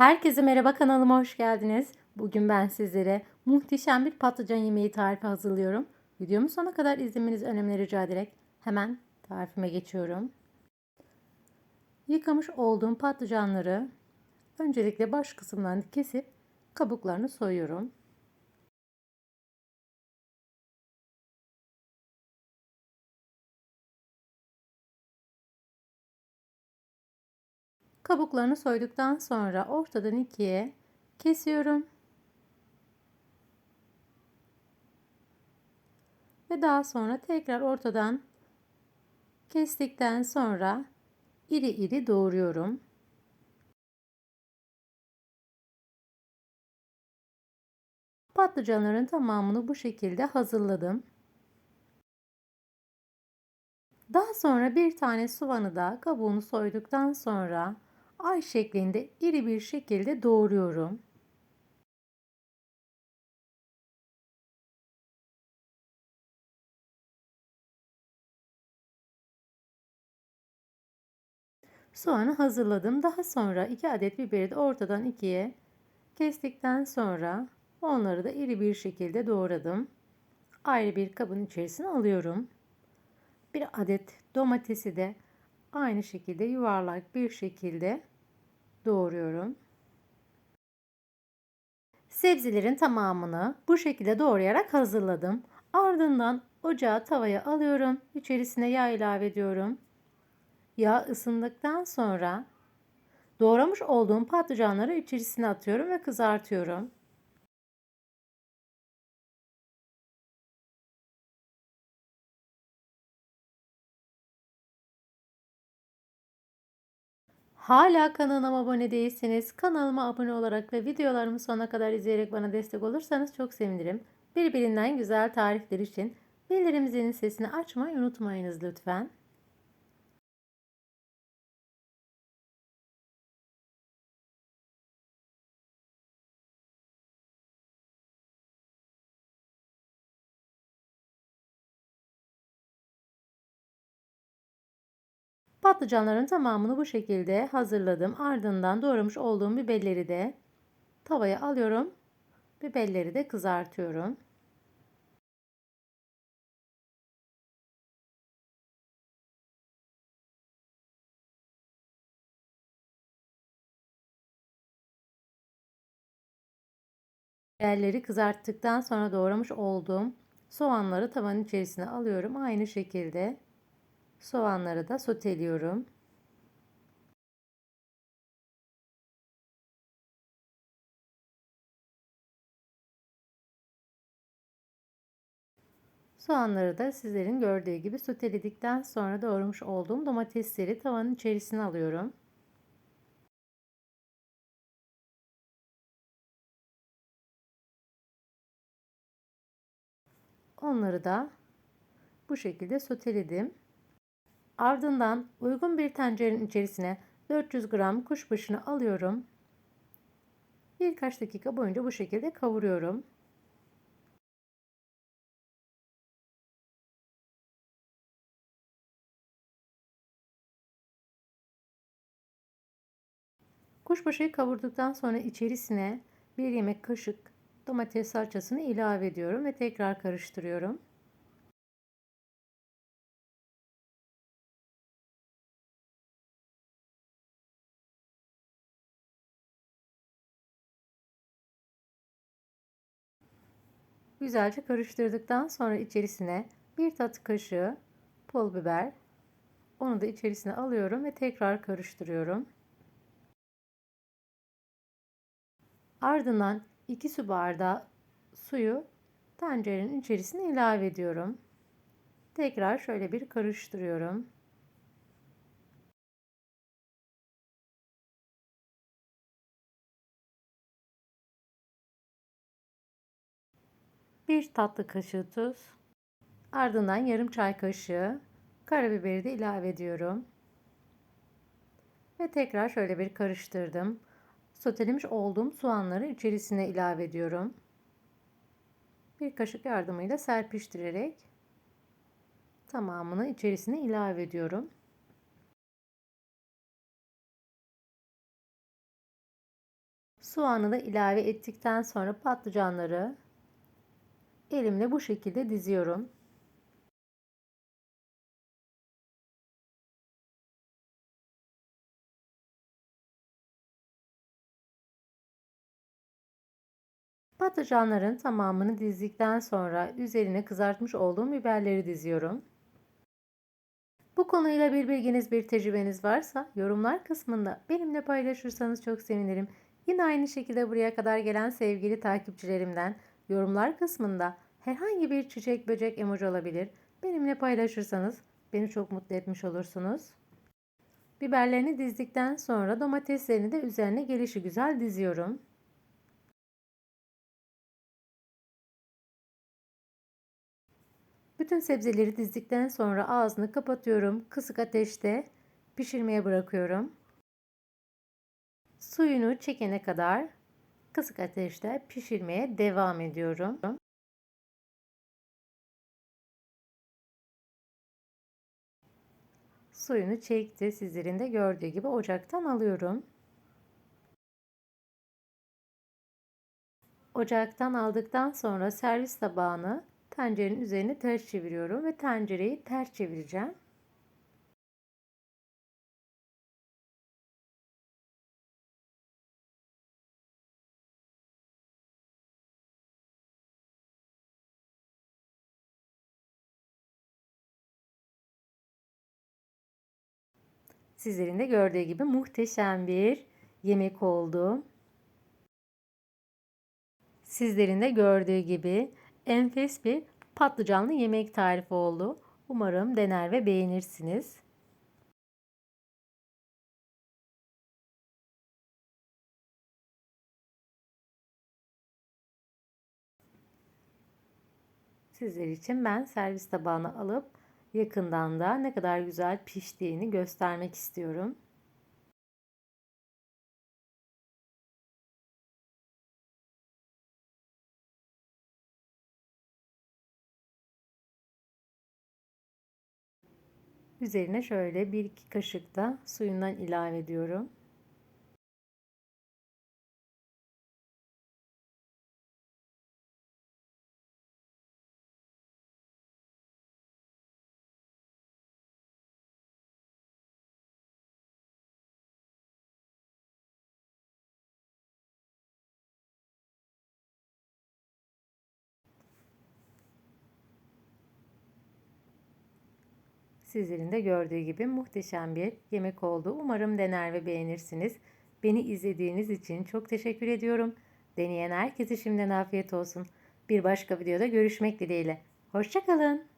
Herkese merhaba kanalıma hoş geldiniz. Bugün ben sizlere muhteşem bir patlıcan yemeği tarifi hazırlıyorum. Videomu sona kadar izlemenizi önemli rica ederek hemen tarifime geçiyorum. Yıkamış olduğum patlıcanları öncelikle baş kısımlarını kesip kabuklarını soyuyorum. Kabuklarını soyduktan sonra ortadan ikiye kesiyorum. Ve daha sonra tekrar ortadan kestikten sonra iri iri doğruyorum. Patlıcanların tamamını bu şekilde hazırladım. Daha sonra bir tane soğanı da kabuğunu soyduktan sonra ay şeklinde iri bir şekilde doğruyorum. Soğanı hazırladım. Daha sonra 2 adet biberi de ortadan ikiye kestikten sonra onları da iri bir şekilde doğradım. Ayrı bir kabın içerisine alıyorum. Bir adet domatesi de aynı şekilde yuvarlak bir şekilde doğruyorum. Sebzelerin tamamını bu şekilde doğrayarak hazırladım. Ardından ocağa tavaya alıyorum. İçerisine yağ ilave ediyorum. Yağ ısındıktan sonra doğramış olduğum patlıcanları içerisine atıyorum ve kızartıyorum. Hala kanalıma abone değilseniz kanalıma abone olarak ve videolarımı sonuna kadar izleyerek bana destek olursanız çok sevinirim. Birbirinden güzel tarifler için bildirim zilinin sesini açmayı unutmayınız lütfen. Patlıcanların tamamını bu şekilde hazırladım. Ardından doğramış olduğum biberleri de tavaya alıyorum. Biberleri de kızartıyorum. Biberleri kızarttıktan sonra doğramış olduğum soğanları tavanın içerisine alıyorum. Aynı şekilde Soğanları da soteliyorum. Soğanları da sizlerin gördüğü gibi soteledikten sonra doğramış olduğum domatesleri tavanın içerisine alıyorum. Onları da bu şekilde soteledim. Ardından uygun bir tencerenin içerisine 400 gram kuşbaşını alıyorum. Birkaç dakika boyunca bu şekilde kavuruyorum. Kuşbaşıyı kavurduktan sonra içerisine bir yemek kaşık domates salçasını ilave ediyorum ve tekrar karıştırıyorum. Güzelce karıştırdıktan sonra içerisine bir tatlı kaşığı pul biber, onu da içerisine alıyorum ve tekrar karıştırıyorum. Ardından 2 su bardağı suyu tencerenin içerisine ilave ediyorum. Tekrar şöyle bir karıştırıyorum. Bir tatlı kaşığı tuz, ardından yarım çay kaşığı karabiberi de ilave ediyorum. Ve tekrar şöyle bir karıştırdım. Sotelemiş olduğum soğanları içerisine ilave ediyorum. Bir kaşık yardımıyla serpiştirerek tamamını içerisine ilave ediyorum. Soğanı da ilave ettikten sonra patlıcanları elimle bu şekilde diziyorum. Patlıcanların tamamını dizdikten sonra üzerine kızartmış olduğum biberleri diziyorum. Bu konuyla bir bilginiz, bir tecrübeniz varsa yorumlar kısmında benimle paylaşırsanız çok sevinirim. Yine aynı şekilde buraya kadar gelen sevgili takipçilerimden yorumlar kısmında herhangi bir çiçek böcek emoji olabilir. Benimle paylaşırsanız beni çok mutlu etmiş olursunuz. Biberlerini dizdikten sonra domateslerini de üzerine gelişi güzel diziyorum. Bütün sebzeleri dizdikten sonra ağzını kapatıyorum. Kısık ateşte pişirmeye bırakıyorum. Suyunu çekene kadar kısık ateşte pişirmeye devam ediyorum. Suyunu çekti. Sizlerin de gördüğü gibi ocaktan alıyorum. Ocaktan aldıktan sonra servis tabağını tencerenin üzerine ters çeviriyorum ve tencereyi ters çevireceğim. Sizlerin de gördüğü gibi muhteşem bir yemek oldu. Sizlerin de gördüğü gibi enfes bir patlıcanlı yemek tarifi oldu. Umarım dener ve beğenirsiniz. Sizler için ben servis tabağına alıp yakından da ne kadar güzel piştiğini göstermek istiyorum. Üzerine şöyle bir iki kaşık da suyundan ilave ediyorum. Sizlerin de gördüğü gibi muhteşem bir yemek oldu. Umarım dener ve beğenirsiniz. Beni izlediğiniz için çok teşekkür ediyorum. Deneyen herkese şimdiden afiyet olsun. Bir başka videoda görüşmek dileğiyle. Hoşçakalın.